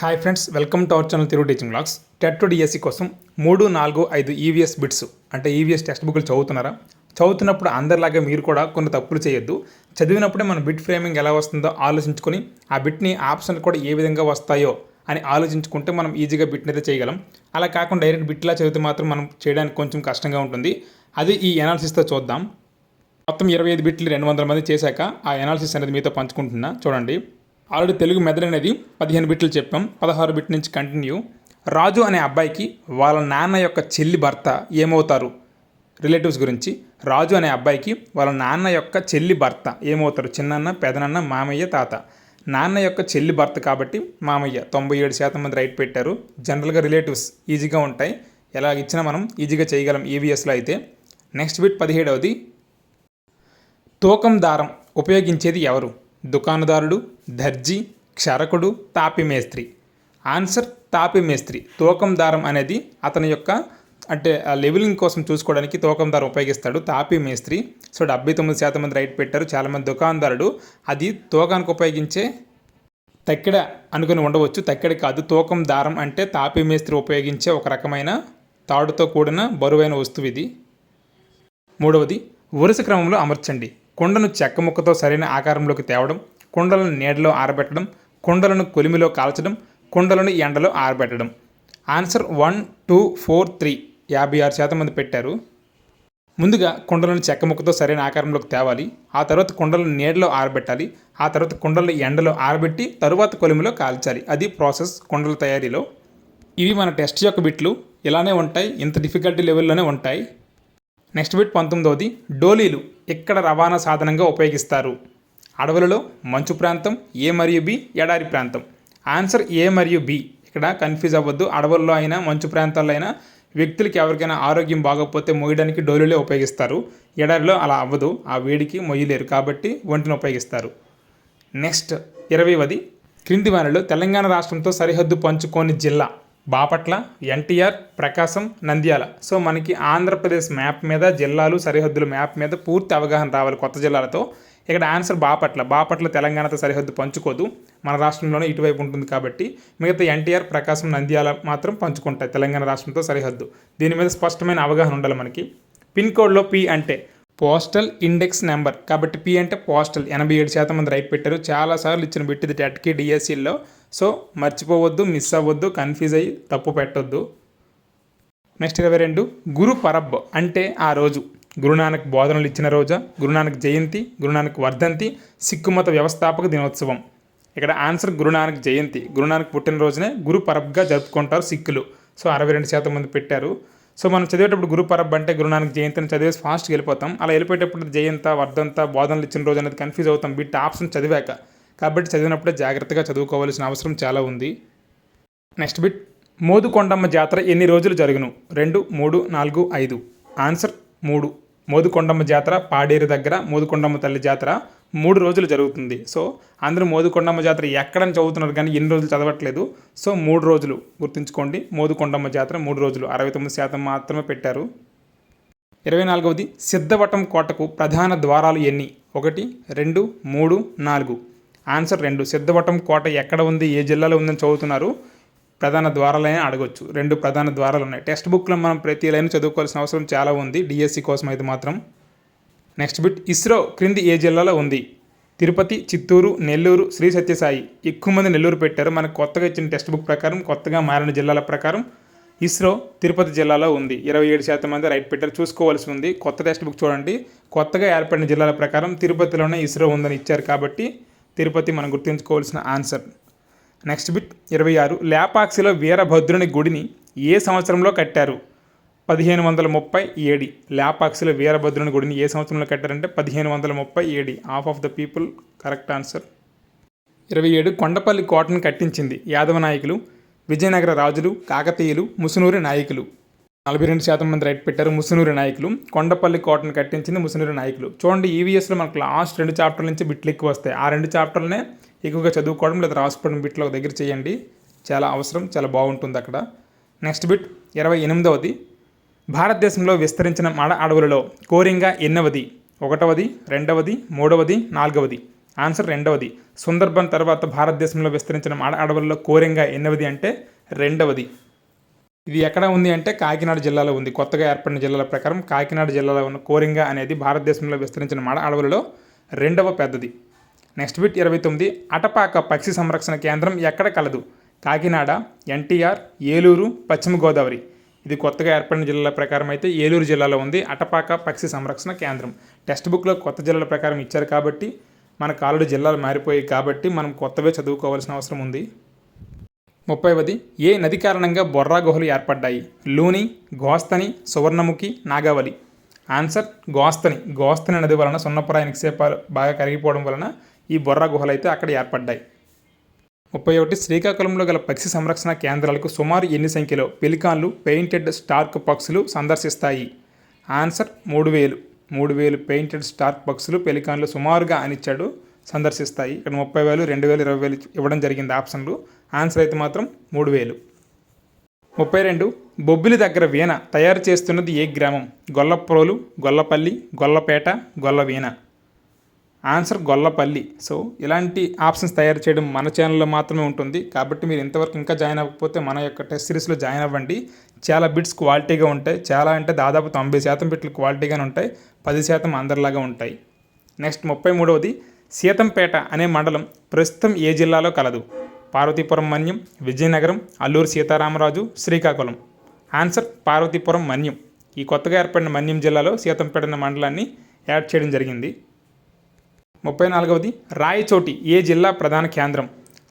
Hi friends welcome to our channel Telugu teaching blogs TET to DSC కోసం మూడు నాలుగు ఐదు ఈవీఎస్ బిట్స్ అంటే ఈవీఎస్ టెక్స్ట్ బుక్లు చదువుతున్నారా? చదువుతున్నప్పుడు అందరిలాగా మీరు కూడా కొన్ని తప్పులు చేయొద్దు. చదివినప్పుడే మన బిట్ ఫ్రేమింగ్ ఎలా వస్తుందో ఆలోచించుకొని ఆ బిట్ని ఆప్షన్లు కూడా ఏ విధంగా వస్తాయో అని ఆలోచించుకుంటే మనం ఈజీగా బిట్ని అయితే చేయగలం. అలా కాకుండా డైరెక్ట్ బిట్లా చదివితే మాత్రం మనం చేయడానికి కొంచెం కష్టంగా ఉంటుంది. అది ఈ ఎనాలిసిస్తో చూద్దాం. మొత్తం ఇరవై ఐదు బిట్లు రెండు వందల మంది చేశాక ఆ ఎనాలిసిస్ అనేది మీతో పంచుకుంటున్నా. చూడండి. ఆల్రెడీ తెలుగు మెదడు అనేది పదిహేను బిట్లు చెప్పాం పదహారు బిట్ నుంచి కంటిన్యూ రాజు అనే అబ్బాయికి వాళ్ళ నాన్న యొక్క చెల్లి భర్త ఏమవుతారు? రిలేటివ్స్ గురించి. రాజు అనే అబ్బాయికి వాళ్ళ నాన్న యొక్క చెల్లి భర్త ఏమవుతారు? చిన్నన్న పెదనన్న మామయ్య తాత. నాన్న యొక్క చెల్లి భర్త కాబట్టి మామయ్య తొంభై ఏడు శాతం మంది రైట్ పెట్టారు. జనరల్గా రిలేటివ్స్ ఈజీగా ఉంటాయి. ఎలా ఇచ్చినా మనం ఈజీగా చేయగలం ఈవీఎస్లో అయితే. నెక్స్ట్ బిట్ పదిహేడవది. తూకం దారం ఉపయోగించేది ఎవరు? దుకాణదారుడు దర్జీ క్షరకుడు తాపి మేస్త్రి. ఆన్సర్ తాపి మేస్త్రి. తూకం దారం అనేది అతని యొక్క అంటే ఆ లెవెలింగ్ కోసం చూసుకోవడానికి తూకం దారం ఉపయోగిస్తాడు. తాపి మేస్త్రి. సో డెబ్బై తొమ్మిది శాతం మంది రైట్ పెట్టారు. చాలామంది దుకాణదారుడు. అది తూకానికి ఉపయోగించే తక్కెడ అనుకుని ఉండవచ్చు. తక్కెడ కాదు. తూకం దారం అంటే తాపి మేస్త్రి ఉపయోగించే ఒక రకమైన తాడుతో కూడిన బరువైన వస్తువు ఇది. మూడవది వరుస క్రమంలో అమర్చండి. కుండను చెక్క ముక్కతో సరైన ఆకారంలోకి తేవడం కుండలను నీడలో ఆరబెట్టడం కుండలను కొలిమిలో కాల్చడం కుండలను ఎండలో ఆరబెట్టడం. Answer one two four three యాభై ఆరు శాతం మంది పెట్టారు. ముందుగా కుండలను చెక్క ముక్కతో సరైన ఆకారంలోకి తేవాలి. ఆ తర్వాత కుండలను నీడలో ఆరబెట్టాలి. ఆ తర్వాత కుండలను ఎండలో ఆరబెట్టి తరువాత కొలిమిలో కాల్చాలి. అది ప్రాసెస్ కుండల తయారీలో. ఇవి మన టెస్ట్ యొక్క బిట్లు. ఇలానే ఉంటాయి. ఇంత డిఫికల్టీ లెవెల్లోనే ఉంటాయి. నెక్స్ట్ బిట్ పంతొమ్మిదవది. డోలీలు. ఇక్కడ రవాణా సాధనంగా ఉపయోగిస్తారు? అడవులలో మంచు ప్రాంతం ఏ మరియు బి ఎడారి ప్రాంతం. ఆన్సర్ ఏ మరియు బి. ఇక్కడ కన్ఫ్యూజ్ అవ్వద్దు. అడవుల్లో అయినా మంచు ప్రాంతాల్లో అయినా వ్యక్తులకి ఎవరికైనా ఆరోగ్యం బాగోకపోతే మొయ్యడానికి డోలులే ఉపయోగిస్తారు. ఎడారిలో అలా అవ్వదు. ఆ వేడికి మొయ్యలేరు కాబట్టి ఒంటిని ఉపయోగిస్తారు. నెక్స్ట్ ఇరవైవది క్రింది వారిలో తెలంగాణ రాష్ట్రంతో సరిహద్దు పంచుకోని జిల్లా. బాపట్ల ఎన్టీఆర్ ప్రకాశం నంద్యాల. సో మనకి ఆంధ్రప్రదేశ్ మ్యాప్ మీద జిల్లాలు సరిహద్దుల మ్యాప్ మీద పూర్తి అవగాహన రావాలి కొత్త జిల్లాలతో. ఇక్కడ ఆన్సర్ బాపట్ల. బాపట్ల తెలంగాణతో సరిహద్దు పంచుకోదు. మన రాష్ట్రంలోనే ఇటువైపు ఉంటుంది కాబట్టి మిగతా ఎన్టీఆర్ ప్రకాశం నంద్యాల మాత్రం పంచుకుంటాయి తెలంగాణ రాష్ట్రంతో సరిహద్దు. దీని మీద స్పష్టమైన అవగాహన ఉండాలి మనకి. పిన్ కోడ్లో పి అంటే పోస్టల్ ఇండెక్స్ నెంబర్. కాబట్టి పి అంటే పోస్టల్. ఎనభై ఏడు శాతం మంది రైట్ పెట్టారు. చాలాసార్లు ఇచ్చిన పెట్టింది టెట్కి డిఎస్సిలో సో మర్చిపోవద్దు మిస్ అవ్వద్దు కన్ఫ్యూజ్ అయ్యి తప్పు పెట్టొద్దు. నెక్స్ట్ ఇరవై రెండు. గురు పరబ్ అంటే ఆ రోజు. గురునానక్ బోధనలు ఇచ్చిన రోజా? గురునానక్ జయంతి గురునానక్ వర్ధంతి సిక్కు మత వ్యవస్థాపక దినోత్సవం. ఇక్కడ ఆన్సర్ గురునానక్ జయంతి. గురునానక్ పుట్టినరోజునే గురు పరబ్గా జరుపుకుంటారు సిక్కులు. సో అరవై రెండు శాతం మంది పెట్టారు. సో మనం చదివేటప్పుడు గురు పరబ్ అంటే గురునానక్ జయంతి అని చదివేసి ఫాస్ట్గా వెళ్ళిపోతాం. అలా వెళ్ళిపోయేటప్పుడు జయంత వర్ధంత బోధనలు ఇచ్చిన రోజు అనేది కన్ఫ్యూజ్ అవుతాం. బిట్ ఆప్షన్ చదివాక. కాబట్టి చదివినప్పుడే జాగ్రత్తగా చదువుకోవాల్సిన అవసరం చాలా ఉంది. నెక్స్ట్ బిట్ మోదుకొండమ్మ జాతర ఎన్ని రోజులు జరుగును? రెండు మూడు నాలుగు ఐదు. ఆన్సర్ మూడు. మోదుకొండమ్మ జాతర పాడేరు దగ్గర మోదుకొండమ్మ తల్లి జాతర. మూడు రోజులు జరుగుతుంది. సో అందరూ మోదుకొండమ్మ జాతర ఎక్కడని చదువుతున్నారు కానీ ఎన్ని రోజులు చదవట్లేదు. సో మూడు రోజులు గుర్తుంచుకోండి. మోదుకొండమ్మ జాతర మూడు రోజులు. అరవై తొమ్మిది శాతం మాత్రమే పెట్టారు. ఇరవై నాలుగవది సిద్ధవటం కోటకు ప్రధాన ద్వారాలు ఎన్ని? ఒకటి రెండు మూడు నాలుగు. ఆన్సర్ రెండు. సిద్ధవటం కోట ఎక్కడ ఉంది? ఏ జిల్లాలో ఉందని చదువుతున్నారు? ప్రధాన ద్వారాలైనా అడగొచ్చు. రెండు ప్రధాన ద్వారాలు ఉన్నాయి. టెక్స్ట్ బుక్లో మనం ప్రతి లైన్ చదువుకోవాల్సిన అవసరం చాలా ఉంది. డిఎస్సి కోసం అయితే మాత్రం. నెక్స్ట్ బిట్ ఇస్రో క్రింది ఏ జిల్లాలో ఉంది? తిరుపతి చిత్తూరు నెల్లూరు శ్రీ సత్యసాయి. ఎక్కువ మంది నెల్లూరు పెట్టారు. మనకు కొత్తగా ఇచ్చిన టెక్స్ట్ బుక్ ప్రకారం కొత్తగా మారిన జిల్లాల ప్రకారం ఇస్రో తిరుపతి జిల్లాలో ఉంది. ఇరవై ఏడు శాతం మంది రైట్ పెట్టారు. చూసుకోవాల్సి ఉంది. కొత్త టెక్స్ట్ బుక్ చూడండి. కొత్తగా ఏర్పడిన జిల్లాల ప్రకారం తిరుపతిలోనే ఇస్రో ఉందని ఇచ్చారు కాబట్టి తిరుపతి మనం గుర్తుంచుకోవాల్సిన ఆన్సర్. నెక్స్ట్ బిట్ ఇరవై ఆరు. ల్యాపాక్సిలో వీరభద్రుని గుడిని ఏ సంవత్సరంలో కట్టారు? పదిహేను వందల ముప్పై ఏడి. లేపాక్షిలో వీరభద్రుని గుడిని ఏ సంవత్సరంలో కట్టారంటే పదిహేను వందల ముప్పై AD. Half of the people correct answer. ఇరవై ఏడు కొండపల్లి కోటను కట్టించింది యాదవ నాయకులు విజయనగర రాజులు కాకతీయులు ముసునూరి నాయకులు. నలభై రెండు శాతం మంది రైట్ పెట్టారు ముసునూరి నాయకులు. కొండపల్లి కోటను కట్టించింది ముసునూరి నాయకులు. చూడండి ఈవీఎస్లో మనకు లాస్ట్ రెండు చాప్టర్ల నుంచి బిట్లు ఎక్కువ వస్తాయి. ఆ రెండు చాప్టర్లనే ఎక్కువగా చదువుకోవడం లేదా రాసుకోవడం బిట్లో ఒక దగ్గర చేయండి. చాలా అవసరం చాలా బాగుంటుంది అక్కడ. నెక్స్ట్ బిట్ ఇరవై ఎనిమిదవది. భారతదేశంలో విస్తరించిన మడ అడవులలో కోరింగా ఎన్నవది ఒకటవది రెండవది మూడవది నాలుగవది. ఆన్సర్ రెండవది. సుందర్బన్ తర్వాత భారతదేశంలో విస్తరించిన మాడ అడవుల్లో కోరింగ ఎన్నవది అంటే రెండవది. ఇది ఎక్కడ ఉంది అంటే కాకినాడ జిల్లాలో ఉంది. కొత్తగా ఏర్పడిన జిల్లాల ప్రకారం కాకినాడ జిల్లాలో ఉన్న కోరింగ అనేది భారతదేశంలో విస్తరించిన మాడ అడవులలో రెండవ పెద్దది. నెక్స్ట్ బిట్ ఇరవై తొమ్మిది. అటపాక పక్షి సంరక్షణ కేంద్రం ఎక్కడ కలదు? కాకినాడ ఎన్టీఆర్ ఏలూరు పశ్చిమ గోదావరి. ఇది కొత్తగా ఏర్పడిన జిల్లాల ప్రకారం అయితే ఏలూరు జిల్లాలో ఉంది. అటపాక పక్షి సంరక్షణ కేంద్రం. టెక్స్ట్ బుక్లో కొత్త జిల్లాల ప్రకారం ఇచ్చారు కాబట్టి మనకు ఆల్రెడీ జిల్లాలు మారిపోయాయి కాబట్టి మనం కొత్తవే చదువుకోవాల్సిన అవసరం ఉంది. ముప్పైవది ఏ నది కారణంగా బొర్రా గుహలు ఏర్పడ్డాయి? లూని గోస్తని సువర్ణముఖి నాగావళి. ఆన్సర్ గోస్తని. గోస్తని నది వలన సున్నపురాయి నిక్షేపాలు బాగా కరిగిపోవడం వలన ఈ బొర్రా గుహలు అయితే అక్కడ ఏర్పడ్డాయి. ముప్పై ఒకటి శ్రీకాకుళంలో గల పక్షి సంరక్షణ కేంద్రాలకు సుమారు ఎన్ని సంఖ్యలో పెలికాన్లు పెయింటెడ్ స్టార్క్ పక్షులు సందర్శిస్తాయి? ఆన్సర్ మూడు వేలు. మూడు వేలు పెయింటెడ్ స్టార్క్ పక్షులు పెలికాన్లు సుమారుగా అనిచ్చాడు సందర్శిస్తాయి. ఇక్కడ ముప్పై వేలు రెండు వేలు ఇరవై వేలు ఇవ్వడం జరిగింది ఆప్షన్లు. ఆన్సర్ అయితే మాత్రం మూడు వేలు. ముప్పై రెండు బొబ్బిలి దగ్గర వీణ తయారు చేస్తున్నది ఏ గ్రామం? గొల్లప్రోలు గొల్లపల్లి గొల్లపేట గొల్లవీణ. ఆన్సర్ గొల్లపల్లి. సో ఇలాంటి ఆప్షన్స్ తయారు చేయడం మన ఛానల్లో మాత్రమే ఉంటుంది. కాబట్టి మీరు ఇంతవరకు ఇంకా జాయిన్ అవ్వకపోతే మన యొక్క టెస్ట్ సిరీస్లో జాయిన్ అవ్వండి. చాలా బిట్స్ క్వాలిటీగా ఉంటాయి. చాలా అంటే దాదాపు తొంభై శాతం బిట్లు క్వాలిటీగానే ఉంటాయి. పది శాతం అందరిలాగా ఉంటాయి. నెక్స్ట్ ముప్పై మూడవది సీతంపేట అనే మండలం ప్రస్తుతం ఏ జిల్లాలో కలదు? పార్వతీపురం మన్యం విజయనగరం అల్లూరు సీతారామరాజు శ్రీకాకుళం. ఆన్సర్ పార్వతీపురం మన్యం. ఈ కొత్తగా ఏర్పడిన మన్యం జిల్లాలో సీతంపేట అనే మండలాన్ని యాడ్ చేయడం జరిగింది. ముప్పై నాలుగవది రాయచోటి ఏ జిల్లా ప్రధాన కేంద్రం?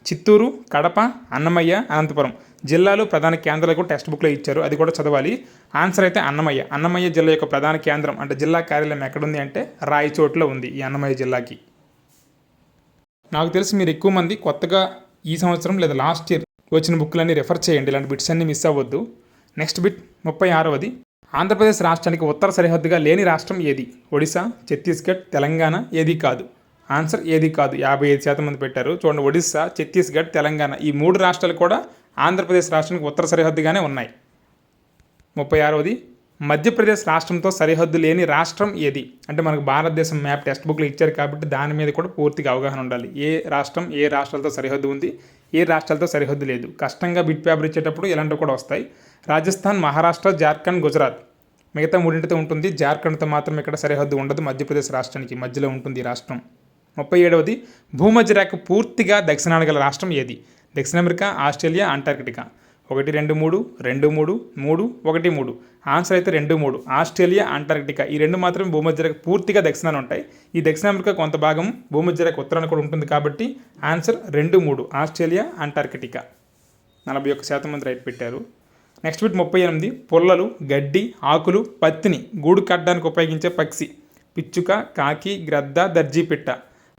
చిత్తూరు కడప అన్నమయ్య అనంతపురం. జిల్లాలు ప్రధాన కేంద్రాలకు టెక్స్ట్ బుక్లో ఇచ్చారు. అది కూడా చదవాలి. ఆన్సర్ అయితే అన్నమయ్య. అన్నమయ్య జిల్లా యొక్క ప్రధాన కేంద్రం అంటే జిల్లా కార్యాలయం ఎక్కడుంది అంటే రాయచోటిలో ఉంది ఈ అన్నమయ్య జిల్లాకి. నాకు తెలిసి మీరు ఎక్కువ మంది కొత్తగా ఈ సంవత్సరం లేదా లాస్ట్ ఇయర్ వచ్చిన బుక్లన్నీ రెఫర్ చేయండి. ఇలాంటి బిట్స్ అన్ని మిస్ అవ్వద్దు. నెక్స్ట్ బిట్ ముప్పై ఆరవది. ఆంధ్రప్రదేశ్ రాష్ట్రానికి ఉత్తర సరిహద్దుగా లేని రాష్ట్రం ఏది? ఒడిశా ఛత్తీస్గఢ్ తెలంగాణ ఏది కాదు. ఆన్సర్ ఏది కాదు. యాభై ఐదు శాతం మంది పెట్టారు. చూడండి ఒడిశా ఛత్తీస్గఢ్ తెలంగాణ ఈ మూడు రాష్ట్రాలు కూడా ఆంధ్రప్రదేశ్ రాష్ట్రానికి ఉత్తర సరిహద్దుగానే ఉన్నాయి. ముప్పై ఆరవది మధ్యప్రదేశ్ రాష్ట్రంతో సరిహద్దు లేని రాష్ట్రం ఏది? అంటే మనకు భారతదేశం మ్యాప్ టెక్స్ట్ బుక్లు ఇచ్చారు కాబట్టి దాని మీద కూడా పూర్తిగా అవగాహన ఉండాలి. ఏ రాష్ట్రం ఏ రాష్ట్రాలతో సరిహద్దు ఉంది? ఏ రాష్ట్రాలతో సరిహద్దు లేదు. కష్టంగా బిట్ పేపర్ ఇచ్చేటప్పుడు ఇలాంటివి కూడా వస్తాయి. రాజస్థాన్ మహారాష్ట్ర జార్ఖండ్ గుజరాత్. మిగతా మూడింటితో ఉంటుంది. జార్ఖండ్తో మాత్రం ఇక్కడ సరిహద్దు ఉండదు. మధ్యప్రదేశ్ రాష్ట్రానికి మధ్యలో ఉంటుంది ఈ రాష్ట్రం. ముప్పై ఏడవది భూమధ్య రేఖ పూర్తిగా దక్షిణాన గల రాష్ట్రం ఏది? దక్షిణ అమెరికా ఆస్ట్రేలియా అంటార్కిటికా. ఒకటి రెండు మూడు రెండు మూడు మూడు ఒకటి మూడు. ఆన్సర్ అయితే రెండు మూడు. Australia Antarctica. ఈ రెండు మాత్రమే భూమధ్య రేఖ పూర్తిగా దక్షిణాన ఉంటాయి. ఈ దక్షిణ అమెరికా కొంత భాగం భూమధ్య రేఖ ఉత్తరాన కూడా ఉంటుంది కాబట్టి ఆన్సర్ రెండు మూడు. Australia Antarctica. నలభై ఒక్క శాతం మంది రైట్ పెట్టారు. నెక్స్ట్ బిట్ ముప్పై ఎనిమిది. పుల్లలు గడ్డి ఆకులు పత్తిని గూడు కట్టడానికి ఉపయోగించే పక్షి. పిచ్చుక కాకి గ్రద్ద దర్జీ పిట్ట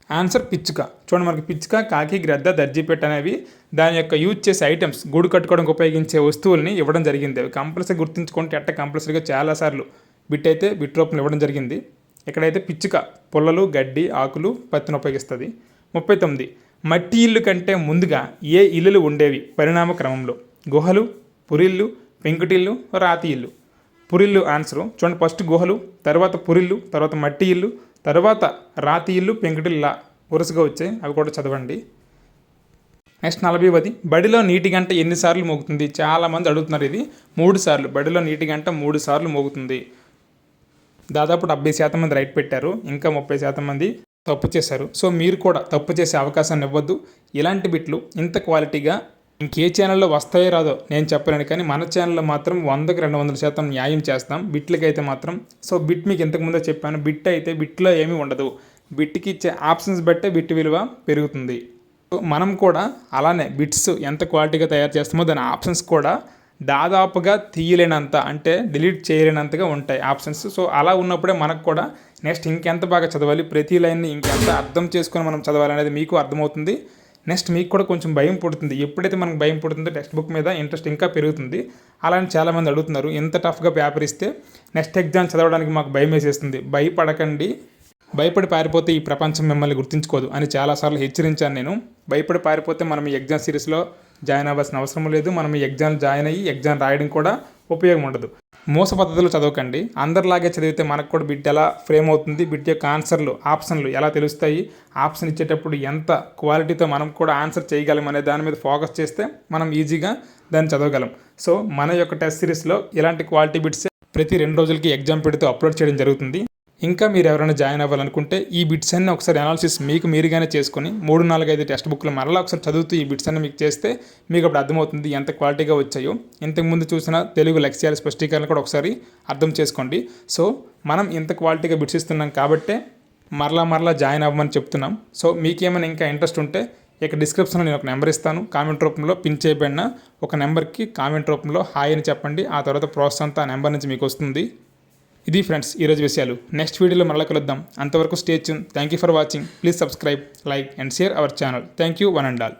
ఆన్సర్ పిచ్చుక. చూడండి మనకి పిచ్చుక కాకి గ్రద్ద దర్జీపెట్ అనేవి దాని యొక్క యూజ్ చేసే ఐటమ్స్. గూడు కట్టుకోవడానికి ఉపయోగించే వస్తువుల్ని ఇవ్వడం జరిగింది. అవి కంపల్సరీ గుర్తుంచుకుంటే అట్ట కంపల్సరీగా చాలాసార్లు బిట్ అయితే బిట్ రూపంలో ఇవ్వడం జరిగింది. ఇక్కడైతే పిచ్చుక పుల్లలు గడ్డి ఆకులు పత్తిని ఉపయోగిస్తుంది. ముప్పై తొమ్మిది. మట్టి ఇల్లు కంటే ముందుగా ఏ ఇల్లులు ఉండేవి? పరిణామ క్రమంలో గుహలు పురిళ్ళు పెంకుటిల్లు రాతి ఇల్లు. పురిల్లు ఆన్సరు చూడండి ఫస్ట్ గుహలు తర్వాత పురిల్లు తర్వాత మట్టి ఇల్లు తర్వాత రాతి ఇల్లు పెంకుటిల్లా వరుసగా వచ్చాయి అవి కూడా చదవండి. నెక్స్ట్ నలభైవది బడిలో నీటి గంట ఎన్నిసార్లు మోగుతుంది? చాలామంది అడుగుతున్నారు ఇది. మూడు సార్లు. బడిలో నీటి గంట మూడు సార్లు మోగుతుంది. దాదాపు డెబ్బై శాతం మంది రైట్ పెట్టారు. ఇంకా ముప్పై శాతం మంది తప్పు చేశారు. సో మీరు కూడా తప్పు చేసే అవకాశాన్ని ఇవ్వద్దు. ఇలాంటి బిట్లు ఇంత క్వాలిటీగా ఇంకే ఛానల్లో వస్తాయో రాదో నేను చెప్పలేను కానీ మన ఛానల్లో మాత్రం వందకి రెండు వందల శాతం న్యాయం చేస్తాం. బిట్లకైతే మాత్రం సో బిట్ మీకు ఇంతకుముందే చెప్పాను బిట్ అయితే బిట్లో ఏమీ ఉండదు. బిట్కి ఇచ్చే ఆప్షన్స్ బట్టే బిట్ విలువ పెరుగుతుంది. సో మనం కూడా అలానే బిట్స్ ఎంత క్వాలిటీగా తయారు చేస్తామో దాని ఆప్షన్స్ కూడా దాదాపుగా తీయలేనంత అంటే డిలీట్ చేయలేనంతగా ఉంటాయి ఆప్షన్స్. సో అలా ఉన్నప్పుడే మనకు కూడా నెక్స్ట్ ఇంకెంత బాగా చదవాలి ప్రతి లైన్ని ఇంకెంత అర్థం చేసుకొని మనం చదవాలి అనేది మీకు అర్థమవుతుంది. నెక్స్ట్ మీకు కూడా కొంచెం భయం పుడుతుంది. ఎప్పుడైతే మనకు భయం పుడుతుందో టెక్స్ట్ బుక్ మీద ఇంట్రెస్ట్ ఇంకా పెరుగుతుంది. అలానే చాలామంది అడుగుతున్నారు ఎంత టఫ్గా పేపర్ ఇస్తే నెక్స్ట్ ఎగ్జామ్ చదవడానికి మాకు భయం వేసేస్తుంది. భయపడకండి. భయపడి పారిపోతే ఈ ప్రపంచం మిమ్మల్ని గుర్తించుకోదు అని చాలాసార్లు హెచ్చరించాను నేను. భయపడి పారిపోతే మనం ఈ ఎగ్జామ్ సిరీస్లో జాయిన్ అవ్వాల్సిన అవసరం లేదు. మనం ఈ ఎగ్జామ్ జాయిన్ అయ్యి ఎగ్జామ్ రాయడం కూడా ఉపయోగం ఉండదు. మోస పద్ధతిలో చదవకండి. అందరిలాగే చదివితే మనకు కూడా బిట్ ఎలా ఫ్రేమ్ అవుతుంది బిట్ యొక్క ఆన్సర్లు ఆప్షన్లు ఎలా తెలుస్తాయి ఆప్షన్ ఇచ్చేటప్పుడు ఎంత క్వాలిటీతో మనం కూడా ఆన్సర్ చేయగలం అనే దాని మీద ఫోకస్ చేస్తే మనం ఈజీగా దాన్ని చదవగలం. సో మన యొక్క టెస్ట్ సిరీస్లో ఇలాంటి క్వాలిటీ బిట్స్ ప్రతి రెండు రోజులకి ఎగ్జామ్ పెడుతూ అప్లోడ్ చేయడం జరుగుతుంది. ఇంకా మీరు ఎవరైనా జాయిన్ అవ్వాలనుకుంటే ఈ బిట్స్ అన్ని ఒకసారి అనాలిసిస్ మీకు మీరుగానే చేసుకొని మూడు నాలుగు ఐదు టెక్స్ట్ బుక్లు మరలా ఒకసారి చదువుతూ ఈ బిట్స్ అన్ని మీకు చేస్తే మీకు అప్పుడు అర్థమవుతుంది ఎంత క్వాలిటీగా వచ్చాయో. ఇంతకుముందు చూసిన తెలుగు లక్ష్యాల స్పష్టీకరణ కూడా ఒకసారి అర్థం చేసుకోండి. సో మనం ఇంత క్వాలిటీగా బిట్స్ ఇస్తున్నాం కాబట్టే మరలా మరలా జాయిన్ అవ్వమని చెప్తున్నాం. సో మీకేమైనా ఇంకా ఇంట్రెస్ట్ ఉంటే ఇక డిస్క్రిప్షన్లో నేను ఒక నెంబర్ ఇస్తాను. కామెంట్ రూపంలో పిన్ చేయబడిన ఒక నెంబర్కి కామెంట్ రూపంలో హాయ్ అని చెప్పండి. ఆ తర్వాత ప్రాసెస్ అంతా ఆ నెంబర్ నుంచి మీకు వస్తుంది. ఇది ఫ్రెండ్స్ ఈరోజు విషయాలు. నెక్స్ట్ వీడియోలో మరల కలుద్దాం. అంతవరకు stay tune thank you for watching please subscribe like and share our channel thank you one and all